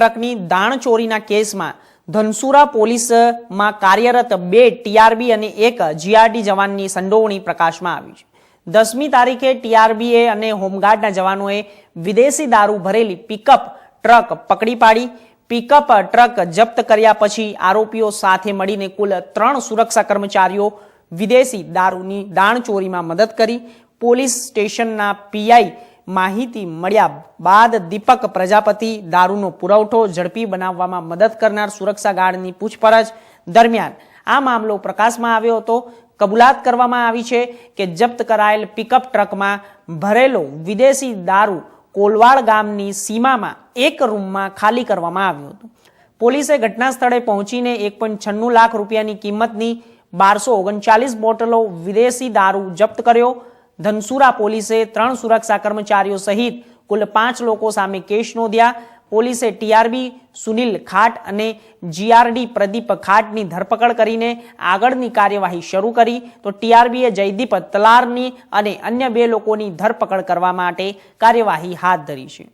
ટ્રકની દાણ ચોરીના કેસમાં ધનસુરા પોલીસમાં કાર્યરત બે ટીઆરબી અને એક જીઆરડી જવાનની સંડોવણી પ્રકાશમાં આવી છે. દસમી તારીખે ટીઆરબીએ અને હોમગાર્ડના જવાનોએ વિદેશી દારૂ ભરેલી પિકઅપ ટ્રક પકડી પાડી. પિકઅપ ટ્રક જપ્ત કર્યા પછી આરોપીઓ સાથે મળીને કુલ ત્રણ સુરક્ષા કર્મચારીઓ વિદેશી દારૂની દાણચોરીમાં મદદ કરી. પોલીસ સ્ટેશનના પીઆઈ માહિતી મળ્યા બાદ દીપક પ્રજાપતિ દારૂનો પુરવઠો ઝડપી બનાવવામાં મદદ કરનાર સુરક્ષા ગાર્ડની પૂછપરછ દરમિયાન આ મામલો પ્રકાશમાં આવ્યો હતો. કબૂલાત કરવામાં આવી છે કે જપ્ત કરાયેલ પિકઅપ ટ્રકમાં ભરેલો વિદેશી દારૂ કોલવાડ ગામની સીમામાં એક રૂમમાં ખાલી કરવામાં આવ્યો હતો. પોલીસે ઘટના સ્થળે પહોંચીને એક પોઈન્ટ છન્નું લાખ રૂપિયાની કિંમતની બારસો ઓગણચાલીસ બોટલો વિદેશી દારૂ જપ્ત કર્યો. ધનસુરા પોલીસે ત્રણ સુરક્ષા કર્મચારીઓ સહિત કુલ પાંચ લોકો સામે કેસ નોંધ્યા. પોલીસે ટીઆરબી, સુનિલ ખાટ અને જીઆરડી પ્રદીપ ખાટની ધરપકડ કરીને આગળની કાર્યવાહી શરૂ કરી. તો ટીઆરબીએ જયદીપ તલારની અને અન્ય બે લોકોની ધરપકડ કરવા માટે કાર્યવાહી હાથ ધરી છે.